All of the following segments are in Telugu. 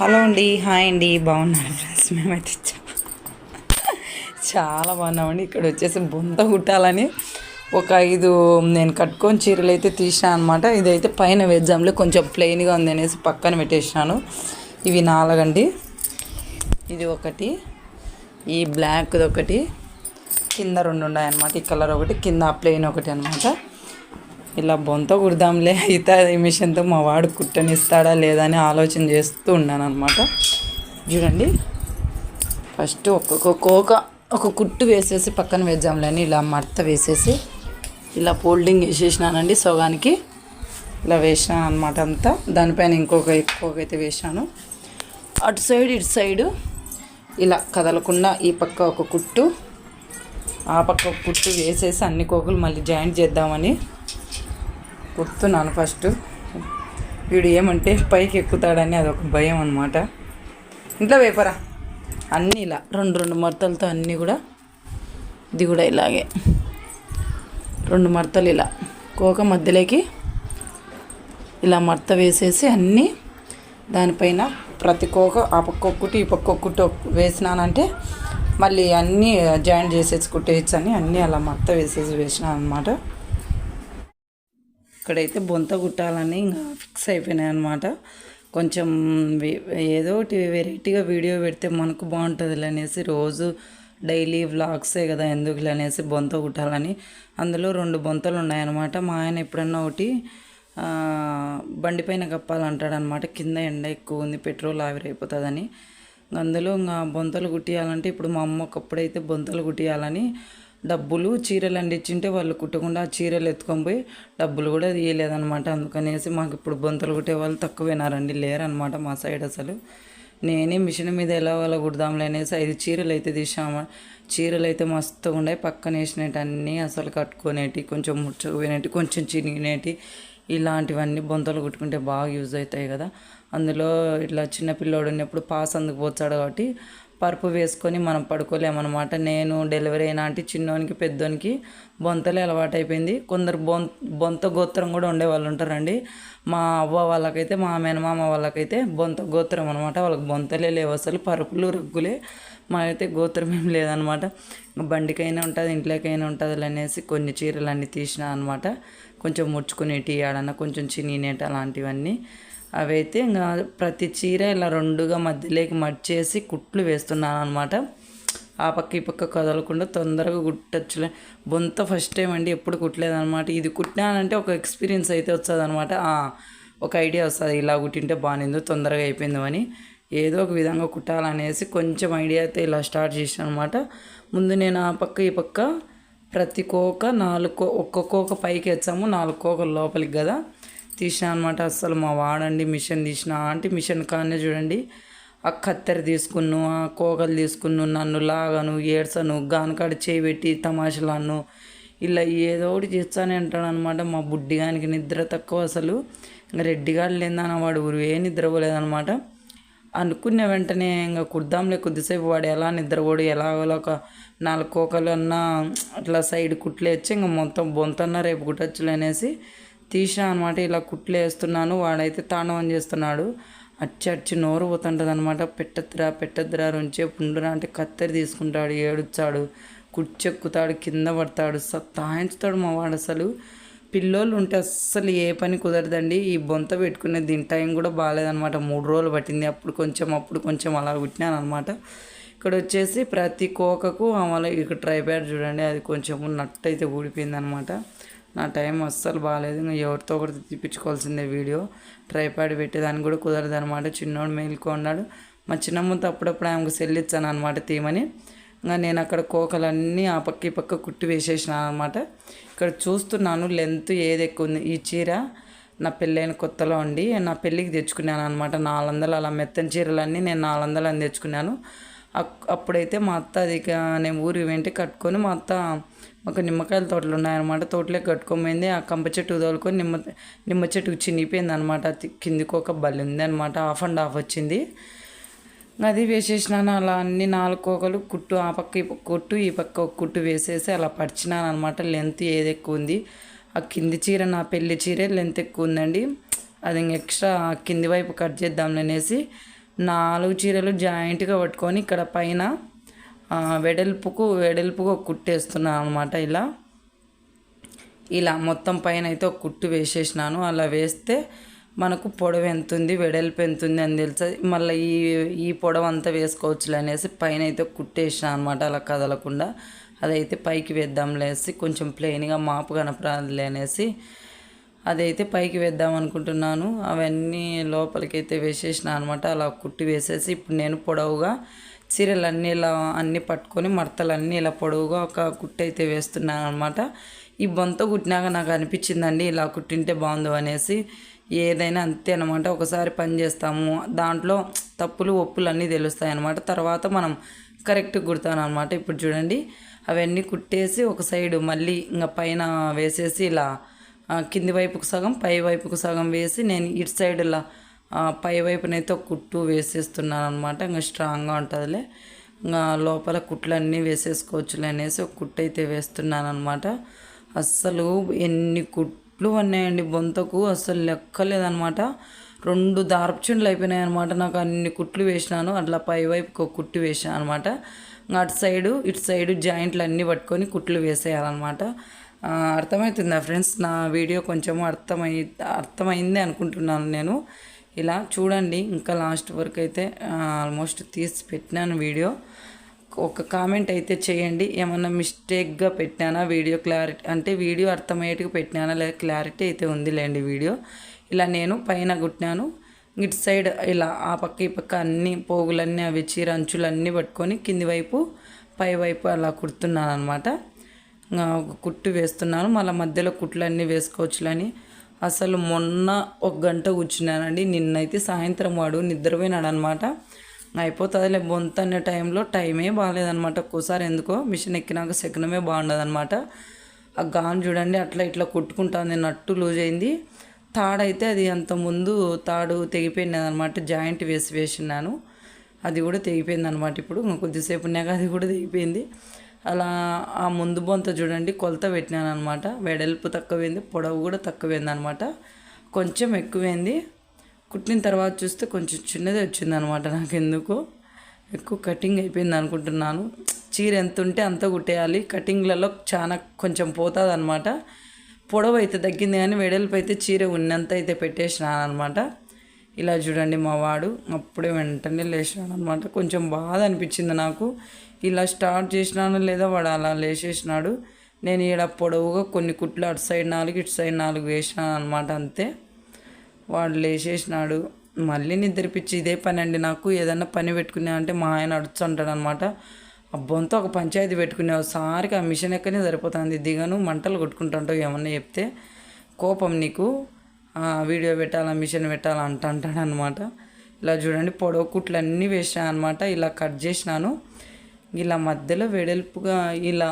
హలో అండి హాయ్ అండి బాగున్నారు? ఫ్రెండ్స్ మేమైతే చాలా బాగున్నామండి. ఇక్కడ వచ్చేసి బొంత కుట్టాలని ఒక ఐదు నేను కట్టుకొని చీరలు అయితే తీసాను అనమాట ఇదైతే పైన వేద్దాంలే కొంచెం ప్లెయిన్గా ఉంది అనేసి పక్కన పెట్టేసినాను. ఇవి నాలుగండి. ఇది ఒకటి ఈ బ్లాక్ది ఒకటి కింద రెండు ఉన్నాయన్నమాట. ఈ కలర్ ఒకటి కింద ప్లెయిన్ ఒకటి అనమాట ఇలా బొంత కుడదాంలే అయితే ఈ మిషన్తో మా వాడు కుట్టనిస్తాడా లేదా అని ఆలోచన చేస్తూ ఉన్నాను అనమాట చూడండి ఫస్ట్ ఒక్కొక్క కోక ఒక కుట్టు వేసేసి పక్కన వేద్దాంలేని ఇలా మడత వేసేసి ఇలా ఫోల్డింగ్ వేసేసినానండి సగానికి. ఇలా వేసాను అనమాట అంతా. దానిపైన ఇంకొక ఎక్కువకైతే అయితే వేసాను అటు సైడ్ ఇటు సైడు ఇలా కదలకుండా ఈ పక్క ఒక కుట్టు ఆ పక్క కుట్టు వేసేసి అన్ని కోకులు మళ్ళీ జాయింట్ చేద్దామని కుడుతున్నాను ఫస్ట్. వీడు ఏమంటే పైకి ఎక్కుతాడని అదొక భయం అనమాట ఇంట్లో వేపరా అన్నీ ఇలా రెండు రెండు మడతలతో అన్నీ కూడా ఇది కూడా ఇలాగే. రెండు మడతలు ఇలా కోక మధ్యలోకి ఇలా మడత వేసేసి అన్నీ దానిపైన ప్రతి కోక ఆ పక్క ఒక్కటి ఈ పక్క ఒక్కటి వేసినానంటే మళ్ళీ అన్నీ జాయింట్ చేసేసి కుట్టేయచ్చు అని అన్నీ అలా మడత వేసేసి వేసినాను అనమాట ఇక్కడైతే బొంత కుట్టాలని ఇంకా ఫిక్స్ అయిపోయినాయి అనమాట కొంచెం ఏదో ఒకటి వెరైటీగా వీడియో పెడితే మనకు బాగుంటుంది అనేసి రోజు డైలీ వ్లాగ్సే కదా ఎందుకు అనేసి బొంత కుట్టాలని అందులో రెండు బొంతలు ఉన్నాయన్నమాట. మా ఆయన ఎప్పుడన్నా ఒకటి బండిపైన బండి పైన కప్పాలంటాడనమాట కింద ఎండ ఎక్కువ ఉంది పెట్రోల్ ఆవిరైపోతుందని అందులో ఇంకా బొంతలు కుట్టియాలంటే ఇప్పుడు మా అమ్మ ఒకప్పుడైతే బొంతలు కుట్టియాలని డబ్బులు చీరలు అందించింటే వాళ్ళు కుట్టకుండా ఆ చీరలు ఎత్తుకొని పోయి డబ్బులు కూడా తీయలేదనమాట అందుకనేసి మాకు ఇప్పుడు బొంతలు కుట్టే వాళ్ళు తక్కువేనారండి లేరనమాట మా సైడ్ అసలు. నేనే మిషన్ మీద ఎలా వాళ్ళ కుడదాంలే అనేసి ఐదు చీరలు అయితే తీసాము చీరలు అయితే మస్తుగా ఉండే పక్కన వేసినట్టు అన్నీ అసలు కట్టుకునేటి కొంచెం ముచ్చకపోయినట్టు కొంచెం చినిగినేటి ఇలాంటివన్నీ బొంతలు కుట్టుకుంటే బాగా యూజ్ అవుతాయి కదా. అందులో ఇట్లా చిన్నపిల్లోడు ఉన్నప్పుడు పాస్ అందుకు పోతాడు కాబట్టి పరుపు వేసుకొని మనం పడుకోలేమన్నమాట. నేను డెలివరీ అయిన అంటే చిన్నోనికి పెద్దోనికి బొంతలే అలవాటు అయిపోయింది కొందరు బొం బొంత గోత్రం కూడా ఉండేవాళ్ళు ఉంటారండి. మా అవ్వ వాళ్ళకైతే మా మేనమామ వాళ్ళకైతే బొంత గోత్రం అనమాట వాళ్ళకి బొంతలే లేవు అసలు పరుపులు రగ్గులే. మాకైతే గోత్రం ఏం లేదనమాట బండికైనా ఉంటుంది ఇంట్లోకైనా ఉంటుంది అనేసి కొన్ని చీరలు అన్నీ తీసిన అనమాట కొంచెం ముడుచుకునేటి ఆడన కొంచెం చినినేటి అలాంటివన్నీ. అవైతే ఇంకా ప్రతి చీర ఇలా రెండుగా మధ్యలోకి మడిచేసి కుట్లు వేస్తున్నాను అనమాట ఆ పక్క ఈ పక్క కదలకుండా తొందరగా కుట్టచ్చులే. బొంత ఫస్ట్ టైం అండి ఎప్పుడు కుట్టలేదనమాట ఇది కుట్టినానంటే ఒక ఎక్స్పీరియన్స్ అయితే వస్తుంది అనమాట ఒక ఐడియా వస్తుంది ఇలా కుట్టింటే బాగానిందో తొందరగా అయిపోయిందో అని. ఏదో ఒక విధంగా కుట్టాలనేసి కొంచెం ఐడియా అయితే ఇలా స్టార్ట్ చేసాను అనమాట ముందు నేను ఆ పక్క ఈ పక్క ప్రతి కోక నాలుగు కో ఒక్క కోక పైకి వచ్చాము నాలుగు కోకలు లోపలికి కదా తీసిన అనమాట అస్సలు మా వాడండి మిషన్ తీసిన. అంటే మిషన్ కానీ చూడండి. ఆ కత్తెర తీసుకున్ను ఆ కోకలు తీసుకున్ను నన్ను లాగను ఏడ్సను గానకాడ చేయి పెట్టి తమాషలాను ఇలా ఏదో ఒకటి చేస్తానే అంటాడు అనమాట మా బుడ్డిగానికి నిద్ర తక్కువ అసలు. ఇంకా రెడ్డిగాడు లేదన్న వాడు ఊరు ఏ నిద్రపోలేదనమాట అనుకున్న వెంటనే ఇంకా కుడదాంలే కొద్దిసేపు వాడు ఎలా నిద్రపోడు ఎలాగోలా ఒక నాలుగు కోకలు అన్నా అట్లా సైడ్ కుట్లు ఇంకా మొత్తం బొంతన్నా రేపు కుట్టచ్చులు అనేసి తీసిన అనమాట ఇలా కుట్లు వేస్తున్నాను వాడైతే తాండవం చేస్తున్నాడు. అచ్చి అచ్చి నోరు పోతుంటుంది అనమాట పెట్టద్దురా పెట్టద్దురా రుంచే పుండురా అంటే కత్తెర తీసుకుంటాడు ఏడుచాడు కుర్చెక్కుతాడు కింద పడతాడు సత్తాయించుతాడు మా వాడు అసలు. పిల్లోళ్ళు ఉంటే అస్సలు ఏ పని కుదరదండి. ఈ బొంత పెట్టుకునే దీని టైం కూడా బాగాలేదనమాట మూడు రోజులు పట్టింది. అప్పుడు కొంచెం అప్పుడు కొంచెం అలా కుట్టినాను అనమాట ఇక్కడ వచ్చేసి ప్రతి కోకకు అమలు ఇక్కడ ట్రైప్యాడ్ చూడండి. అది కొంచెం నట్టు అయితే ఊడిపోయింది అనమాట నా టైం అస్సలు బాగాలేదు ఇంకా ఎవరితో ఒకటి తీపించుకోవాల్సిందే వీడియో. ట్రైపాడ్ పెట్టేదాన్ని కూడా కుదరదు అనమాట చిన్నోడు మేలుకున్నాడు మా చిన్నమ్మతో అప్పుడప్పుడు ఆమెకు సెల్లిచ్చాను అనమాట తీమని ఇంకా నేను అక్కడ కోకలన్నీ ఆ పక్క ఈ పక్క కుట్టి వేసేసినాను అనమాట ఇక్కడ చూస్తున్నాను లెంత్ ఏది ఎక్కువ ఉంది. ఈ చీర నా పెళ్ళైన కొత్తలో అండి. నా పెళ్ళికి తెచ్చుకున్నాను అనమాట నాలుగు వందలు అలా మెత్తని చీరలన్నీ నేను నాలుగు వందలు అని తెచ్చుకున్నాను. అప్పుడైతే మా అత్త అది నేను ఊరికి వెంటే కట్టుకొని మా అత్త ఒక నిమ్మకాయల తోటలు ఉన్నాయన్నమాట. తోటలో కట్టుకోమైంది ఆ కంప చెట్టు తోలుకొని నిమ్మ నిమ్మ చెట్టుకు చినిగిపోయింది అనమాట కిందికి ఒక బల్లి ఉంది అనమాట ఆఫ్ అండ్ ఆఫ్ వచ్చింది. అది వేసేసినాను. అలా అన్ని నాలుగు కోకలు కుట్టు ఆ పక్క ఈ పక్క కుట్టు ఈ పక్క ఒక కుట్టు వేసేసి అలా పరిచినాను అనమాట లెంత్ ఏది ఎక్కువ ఉంది. ఆ కింది చీర నా పెళ్ళి చీరే లెంత్ ఎక్కువ ఉందండి. అది ఇంక ఎక్స్ట్రా కింది వైపు కట్ చేద్దాం అనేసి నాలుగు చీరలు జాయింట్గా పట్టుకొని ఇక్కడ పైన వెడల్పుకు వెడల్పుగా ఒక కుట్టేస్తున్నాను అనమాట ఇలా. ఇలా మొత్తం పైన అయితే ఒక కుట్టు వేసేసినాను. అలా వేస్తే మనకు పొడవు ఎంత ఉంది వెడల్పు ఎంత ఉంది అని తెలుస్తుంది. మళ్ళీ ఈ ఈ పొడవు అంతా వేసుకోవచ్చులే అనేసి పైన అయితే కుట్టేసినా అనమాట అలా కదలకుండా అదైతే పైకి వేద్దాంలేసి కొంచెం ప్లెయిన్గా మాపు కనపడాలి అనేసి అదైతే పైకి వేద్దాం అనుకుంటున్నాను. అవన్నీ లోపలికైతే వేసేసిన అనమాట అలా కుట్టి వేసేసి ఇప్పుడు నేను పొడవుగా చీరలు అన్నీ ఇలా అన్నీ పట్టుకొని మడతలు అన్నీ ఇలా పొడవుగా ఒక కుట్టి అయితే వేస్తున్నాను అనమాట ఈ బొంత కుట్టినాక నాకు అనిపించిందండి ఇలా కుట్టింటే బాగుందో అనేసి. ఏదైనా అంతే అనమాట ఒకసారి పని చేస్తాము. దాంట్లో తప్పులు ఒప్పులు అన్నీ తెలుస్తాయి అనమాట తర్వాత మనం కరెక్ట్ కుడతాను అనమాట ఇప్పుడు చూడండి అవన్నీ కుట్టేసి ఒక సైడ్ మళ్ళీ ఇంకా పైన వేసేసి ఇలా కింది వైపుకు సగం పై వైపుకు సగం వేసి నేను ఇటు సైడ్ ఇలా పై వైపునైతే ఒక కుట్టు వేసేస్తున్నాను అనమాట ఇంకా స్ట్రాంగ్గా ఉంటుందిలే. ఇంకా లోపల కుట్లన్నీ వేసేసుకోవచ్చులే అనేసి ఒక కుట్టు అయితే వేస్తున్నాను అనమాట అస్సలు ఎన్ని కుట్లు ఉన్నాయండి బొంతకు అస్సలు లెక్కలేదనమాట రెండు దారపుచుండ్లు అయిపోయినాయి అనమాట నాకు అన్ని కుట్లు వేసినాను అట్లా పై వైపుకి ఒక కుట్టు వేసాను అనమాట అటు సైడు ఇటు సైడు జాయింట్లు అన్నీ పట్టుకొని కుట్లు వేసేయాలన్నమాట. అర్థమవుతుందా ఫ్రెండ్స్? నా వీడియో కొంచెం అర్థమై అర్థమైంది అనుకుంటున్నాను నేను. ఇలా చూడండి ఇంకా లాస్ట్ వరకు అయితే ఆల్మోస్ట్ తీసి పెట్టినాను వీడియో. ఒక కామెంట్ అయితే చేయండి. ఏమన్నా మిస్టేక్గా పెట్టినానా వీడియో క్లారిటీ అంటే వీడియో అర్థమయ్యేట్టుగా పెట్టినానా లేదా క్లారిటీ అయితే ఉందిలేండి వీడియో. ఇలా నేను పైన కుట్టినాను. ఇటు సైడ్ ఇలా ఆ పక్క ఈ పక్క అన్ని పోగులన్నీ అవి చీర అంచులన్నీ పట్టుకొని కింది వైపు పై వైపు అలా కుడుతున్నాను అనమాట కుట్టు వేస్తున్నాను. మళ్ళీ మధ్యలో కుట్లన్నీ వేసుకోవచ్చులని. అసలు మొన్న ఒక గంట కూర్చున్నానండి. నిన్నైతే సాయంత్రం వాడు నిద్రపోయినాడు అనమాట అయిపోతుందిలే బొంత అనే టైంలో టైమే బాగాలేదనమాట. ఒక్కోసారి ఎందుకో మిషన్ ఎక్కినాక శకనమే బాగుండదనమాట. ఆ గాన్ చూడండి అట్లా ఇట్లా కొట్టుకుంటుంది నట్టు లూజ్ అయింది. తాడైతే అది అంత ముందు తాడు తెగిపోయింది అనమాట జాయింట్ వేసి వేసినాను అది కూడా తెగిపోయింది అనమాట ఇప్పుడు. ఇంకా కొద్దిసేపు ఉన్నాక అది కూడా తెగిపోయింది. అలా ఆ ముందు బొంత చూడండి కొలత పెట్టినాను అనమాట వెడల్పు తక్కువైంది పొడవు కూడా తక్కువైంది అనమాట కొంచెం ఎక్కువైంది. కుట్టిన తర్వాత చూస్తే కొంచెం చిన్నదే వచ్చింది అనమాట నాకు ఎందుకు ఎక్కువ కటింగ్ అయిపోయింది అనుకుంటున్నాను. చీర ఎంత ఉంటే అంత కుట్టేయాలి. కటింగ్లలో చాలా కొంచెం పోతుంది అనమాట పొడవు అయితే తగ్గింది కానీ వెడల్పు అయితే చీర ఉన్నంత అయితే పెట్టేసినాను అనమాట ఇలా చూడండి మా వాడు అప్పుడే వెంటనే లేచినాడు అనమాట కొంచెం బాధ అనిపించింది నాకు. ఇలా స్టార్ట్ చేసినాను లేదా వాడు అలా లేచేసినాడు. నేను ఈడ పొడవుగా కొన్ని కుట్లు అటు సైడ్ నాలుగు ఇటు సైడ్ నాలుగు వేసినాను అనమాట అంతే. వాడు లేచేసినాడు. మళ్ళీ నిద్రపిచ్చి ఇదే పని అండి నాకు ఏదన్నా పని పెట్టుకున్నా అంటే మా ఆయన అడుచుంటాడు అనమాట అబ్బంతో ఒక పంచాయతీ పెట్టుకునే ఒకసారికి ఆ మిషన్ ఎక్కనే సరిపోతుంది. దిగను మంటలు కొట్టుకుంటుంటావు ఏమన్నా చెప్తే కోపం నీకు. వీడియో పెట్టాలా మిషన్ పెట్టాలా అంట అంటాడు అనమాట ఇలా చూడండి పొడవు కుట్లు అన్నీ వేసాను అనమాట ఇలా కట్ చేసినాను. ఇలా మధ్యలో వెడల్పుగా ఇలా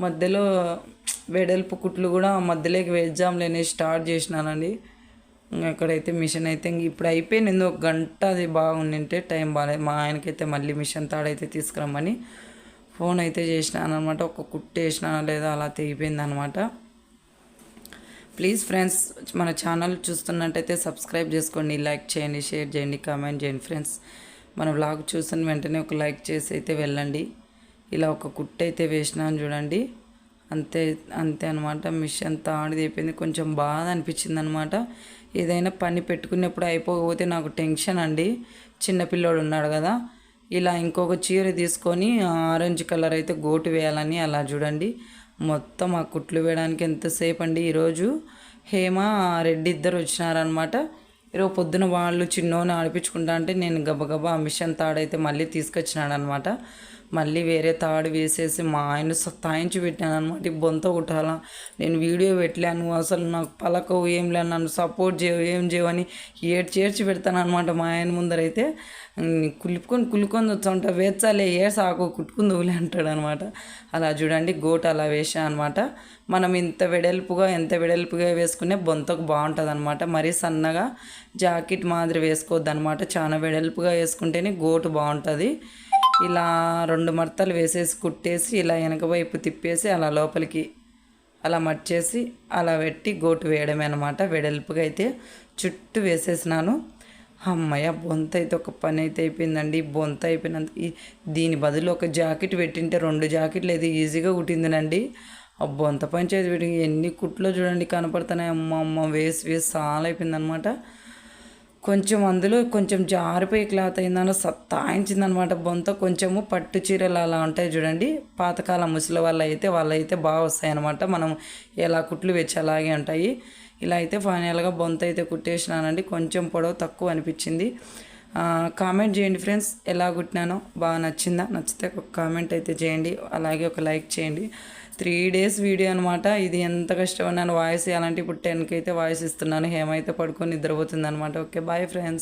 మధ్యలో వెడల్పు కుట్లు కూడా మధ్యలోకి వేద్దాంలేని స్టార్ట్ చేసినానండి. ఇంకా అక్కడైతే మిషన్ అయితే ఇంక ఇప్పుడు అయిపోయింది. ఒక గంట అది బాగుండింటే టైం బాగాలేదు. మా ఆయనకైతే మళ్ళీ మిషన్ తాడైతే తీసుకురమ్మని ఫోన్ అయితే చేసినాను అనమాట ఒక కుట్టు వేసినా లేదా అలా తెగిపోయింది అనమాట ప్లీజ్ ఫ్రెండ్స్ మన ఛానల్ చూస్తున్నట్టయితే సబ్స్క్రైబ్ చేసుకోండి లైక్ చేయండి షేర్ చేయండి కామెంట్ చేయండి ఫ్రెండ్స్ మన బ్లాగ్ చూసిన వెంటనే ఒక లైక్ చేసి అయితే వెళ్ళండి. ఇలా ఒక కుట్టు అయితే వేసినాను చూడండి. అంతే అంతే అనమాట మిషన్ తాడిది అయిపోయింది. కొంచెం బాధ అనిపించింది అనమాట ఏదైనా పని పెట్టుకున్నప్పుడు అయిపోకపోతే నాకు టెన్షన్ అండి. చిన్నపిల్లోడు ఉన్నాడు కదా. ఇలా ఇంకొక చీర తీసుకొని ఆరెంజ్ కలర్ అయితే గోటు వేయాలని అలా చూడండి. మొత్తం ఆ కుట్లు వేయడానికి ఎంతసేపు అండి ఈరోజు హేమ రెడ్డి ఇద్దరు వచ్చినారనమాట ఈరోజు పొద్దున వాళ్ళు చిన్నోని ఆడిపించుకుంటా అంటే నేను గబగబా ఆ మిషన్ తాడైతే మళ్ళీ తీసుకొచ్చినాడనమాట మళ్ళీ వేరే తాడు వేసేసి మా ఆయన సతాయించి పెట్టాను అనమాట ఈ బొంత కుట్టాలా. నేను వీడియో పెట్టలేను అసలు నాకు పలకవు ఏం లేదు నన్ను సపోర్ట్ చేయవు ఏం చేయవని ఏడ్చి చేర్చి పెడతాను అనమాట మా ఆయన ముందరైతే. కులుపుకొని కులుకొని వచ్చా వేచాలే ఏ సాకు కుట్టుకుని నువ్వులే అంటాడు అనమాట అలా చూడండి గోట అలా వేసా అనమాట మనం ఇంత వెడల్పుగా ఎంత వెడల్పుగా వేసుకునే బొంతకు బాగుంటుంది అనమాట మరీ సన్నగా జాకెట్ మాదిరి వేసుకోవద్దు అనమాట చాలా వెడల్పుగా వేసుకుంటేనే గోటు బాగుంటుంది. ఇలా రెండు మడతలు వేసేసి కుట్టేసి ఇలా వెనక వైపు తిప్పేసి అలా లోపలికి అలా మర్చేసి అలా పెట్టి గోటు వేయడమే అనమాట వెడల్పుగా అయితే చుట్టూ వేసేసినాను. అమ్మయ్య బొంత అయితే ఒక పని అయితే అయిపోయిందండి. బొంత అయిపోయినంత ఈ- దీని బదులు ఒక జాకెట్ పెట్టింటే రెండు జాకెట్లు అయితే ఈజీగా కుట్టిందినండి. ఆ బొంత పని చేసి పెట్టి ఎన్ని కుట్లో చూడండి కనపడుతున్నాయి. అమ్మ అమ్మ వేసి వేసి చాలా అయిపోయిందనమాట కొంచెం అందులో కొంచెం జారిపోయి క్లాత్ అయిందని సత్తాయించిందనమాట బొంత కొంచెము పట్టు చీరలు అలా ఉంటాయి చూడండి. పాతకాలం ముసలి వాళ్ళు అయితే వాళ్ళు అయితే బాగా వస్తాయి అనమాట మనం ఎలా కుట్లు వెచ్చి అలాగే ఉంటాయి. ఇలా అయితే ఫైనల్గా బొంత అయితే కుట్టేసినానండి. కొంచెం పొడవు తక్కువ అనిపించింది. కామెంట్ చేయండి ఫ్రెండ్స్ ఎలా కుట్టినానో. బాగా నచ్చిందా? నచ్చితే ఒక కామెంట్ అయితే చేయండి. అలాగే ఒక లైక్ చేయండి. త్రీ డేస్ వీడియో అనమాట ఇది ఎంత కష్టం వాయిస్ అలాంటి ఇప్పుడు టెన్కి అయితే వాయిస్ ఇస్తున్నాను. హేమైతే పడుకొని నిద్రపోతుంది అనమాట ఓకే బాయ్ ఫ్రెండ్స్.